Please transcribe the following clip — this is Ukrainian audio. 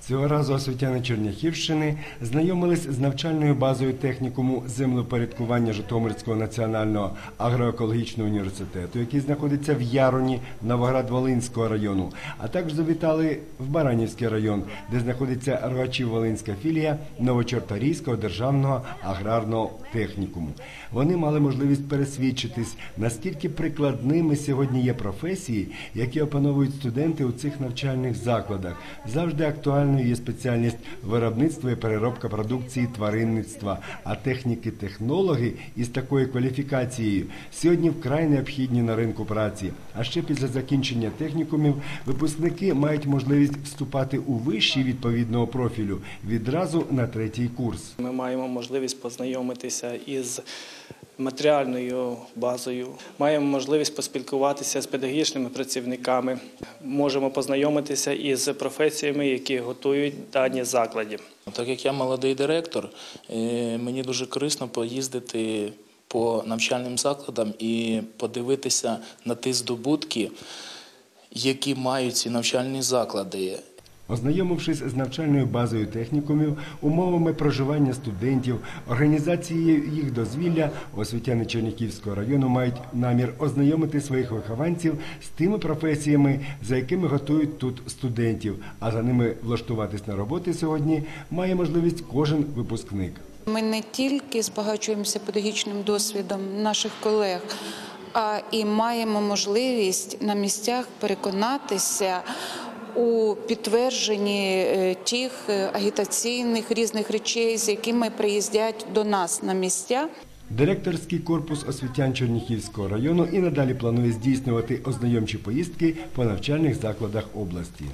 Цього разу освітяни Черняхівщини знайомились з навчальною базою технікуму землепорядкування Житомирського національного агроекологічного університету, який знаходиться в Яроні Новоград-Волинського району, а також завітали в Баранівський район, де знаходиться Рогачів-Волинська філія Новочорторійського державного аграрного технікуму. Вони мали можливість пересвідчитись, наскільки прикладними сьогодні є професії, які опановують студенти у цих навчальних закладах. Завжди актуальною є спеціальність виробництва і переробка продукції тваринництва, а техніки-технологи із такою кваліфікацією сьогодні вкрай необхідні на ринку праці. А ще після закінчення технікумів випускники мають можливість вступати у вищий відповідного профілю відразу на третій курс. Ми маємо можливість познайомитися із матеріальною базою, маємо можливість поспілкуватися з педагогічними працівниками, можемо познайомитися із професіями, які готують дані закладі. Так як я молодий директор, е, мені дуже корисно поїздити по навчальним закладам і подивитися на ті здобутки, які мають ці навчальні заклади. Ознайомившись з навчальною базою технікумів, умовами проживання студентів, організацією їх дозвілля, освітяни Чернігівського району мають намір ознайомити своїх вихованців з тими професіями, за якими готують тут студентів. А за ними влаштуватись на роботи сьогодні має можливість кожен випускник. Ми не тільки збагачуємося педагогічним досвідом наших колег, а і маємо можливість на місцях переконатися у підтвердженні е, тих е, агітаційних різних речей, з якими приїздять до нас на місця. Директорський корпус освітян Черніхівського району і надалі планує здійснювати ознайомчі поїздки по навчальних закладах області.